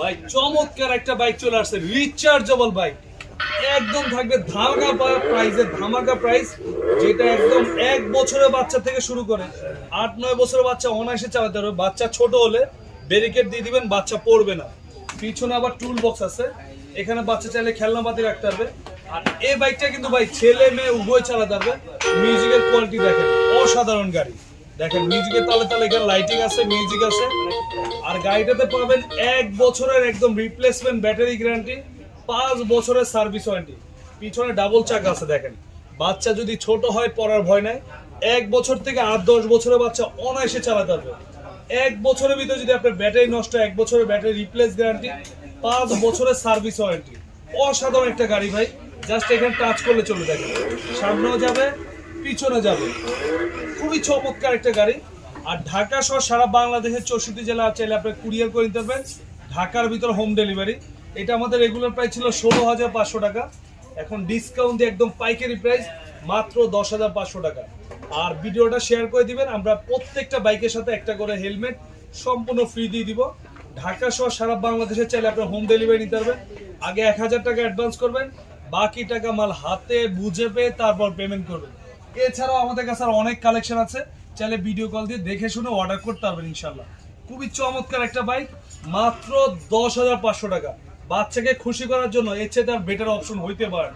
ভাই, চমৎকার একটা বাইক চলে আসছে রিচার্জেবল বাইক একদম থাকবে ধামাকা প্রাইসের ধামাকা প্রাইস যেটা একদম এক বছরের বাচ্চা থেকে শুরু করে। আট, নয় বছরের বাচ্চা অনায়াসে চালাতে পারবে। বাচ্চা ছোট হলে ব্যারিকেড দিয়ে দিবেন, বাচ্চা পড়বে না। পিছনে আবার টুল বক্স আছে। এখানে বাচ্চা চাইলে খেলনাপাতি রাখতে পারবে। আর এই বাইকটা কিন্তু ভাই, ছেলে মেয়ে উভয় চালাতে পারবে। মিউজিকের কোয়ালিটি দেখেন, অসাধারণ গাড়ি। দেখেন মিউজিকের তালে তালে এখানে লাইটিং আছে মিউজিক আছে। আর গাড়িটাতে পাবেন এক বছরের একদম রিপ্লেসমেন্ট ব্যাটারি গ্যারান্টি পাঁচ বছরের সার্ভিস ওয়ারেন্টি পিছনে ডাবল চাকা আছে, দেখেন। বাচ্চা যদি ছোট হয়, পড়ার ভয় নাই। এক বছর থেকে আট, দশ বছরের বাচ্চা অনায়াসে চালাতে পারবে। এক বছরের ভিতরে যদি আপনার ব্যাটারি নষ্ট এক বছরের ব্যাটারি রিপ্লেস গ্যারান্টি পাঁচ বছরের সার্ভিস ওয়ারেন্টি অসাধারণ একটা গাড়ি ভাই। জাস্ট এখানে টাচ করলে চলে দেখেন। সামনেও যাবে পিছনে যাবে। খুবই চমৎকার একটা গাড়ি। আর ঢাকা সহ সারা বাংলাদেশের চৌষট্টি জেলা চাইলে আপনি কুরিয়ার করে নিতে পারবেন। ঢাকার ভিতর হোম ডেলিভারি এটা আমাদের রেগুলার প্রাইস ছিল ষোলো হাজার পাঁচশো টাকা। এখন ডিসকাউন্ট দিয়ে একদম পাইকারি প্রাইস মাত্র দশ হাজার পাঁচশো টাকা। আর ভিডিওটা শেয়ার করে দিবেন, আমরা প্রত্যেকটা বাইকের সাথে একটা করে হেলমেট সম্পূর্ণ ফ্রি দিয়ে দিব। ঢাকা সহ সারা বাংলাদেশে চাইলে আপনার হোম ডেলিভারি নিতে পারবেন। আগে এক হাজার টাকা অ্যাডভান্স করবেন, বাকি টাকা মাল হাতে বুঝে পেয়ে তারপর পেমেন্ট করবেন। এছাড়াও আমাদের কাছে আর অনেক কালেকশন আছে। চাইলে ভিডিও কল দিয়ে দেখে শুনে অর্ডার করতে পারবেন ইনশাল্লাহ খুবই চমৎকার একটা বাইক মাত্র দশ হাজার পাঁচশো টাকা। বাচ্চাকে খুশি করার জন্য এর চেয়ে তার বেটার অপশন হইতে পারে